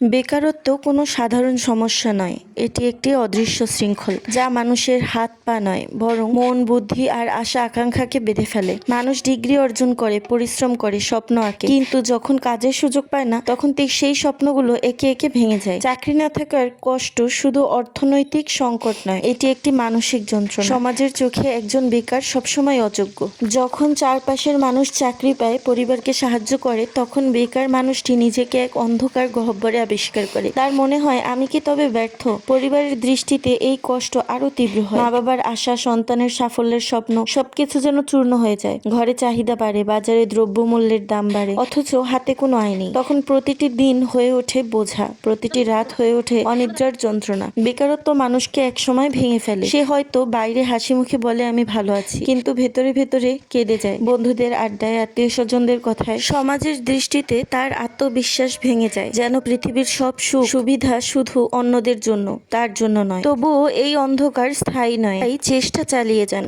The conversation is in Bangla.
বেকারত্ব কোনো সাধারণ সমস্যা নয়, এটি একটি অদৃশ্য শৃঙ্খল যা মানুষের হাত পা নয়, বরং মন, বুদ্ধি আর আশা আকাঙ্ক্ষাকে বেঁধে ফেলে। মানুষ ডিগ্রি অর্জন করে, পরিশ্রম করে, স্বপ্ন আঁকে। কিন্তু যখন কাজের সুযোগ পায় না, তখন ঠিক সেই স্বপ্নগুলো একে একে ভেঙে যায়। চাকরি না থাকার কষ্ট শুধু অর্থনৈতিক সংকট নয়, এটি একটি মানসিক যন্ত্রণা। সমাজের চোখে একজন বেকার সবসময় অযোগ্য। যখন চারপাশের মানুষ চাকরি পায়, পরিবারকে সাহায্য করে, তখন বেকার মানুষটি নিজেকে এক অন্ধকার গহ্বরে আবিষ্কার করে। তার মনে হয়, আমি কি তবে ব্যর্থ? পরিবারের দৃষ্টিতে এই কষ্ট আরও তীব্র হয়। মা বাবার আশা, সন্তানের সাফল্যের স্বপ্ন, সবকিছু যেন চূর্ণ হয়ে যায়। ঘরে চাহিদা বাড়ে, বাজারে দ্রব্যমূল্যের দাম বাড়ে, অথচ হাতে কোনো আয় নেই। তখন প্রতিটি দিন হয়ে ওঠে বোঝা, প্রতিটি রাত হয়ে ওঠে অনিদ্রার যন্ত্রণা। বেকারত্ব মানুষকে একসময় ভেঙে ফেলে। সে হয়তো বাইরে হাসি মুখে বলে, আমি ভালো আছি। কিন্তু ভেতরে ভেতরে কেঁদে যায়। বন্ধুদের আড্ডায় আত্মীয় স্বজনদের কথায়, সমাজের দৃষ্টিতে তার আত্মবিশ্বাস ভেঙে যায়, যেন পৃথিবীর সব সুখ সুবিধা শুধু অন্যদের জন্য, তার জন্য নয়। তবুও এই অন্ধকার স্থায়ী নয়। তাই চেষ্টা চালিয়ে যান।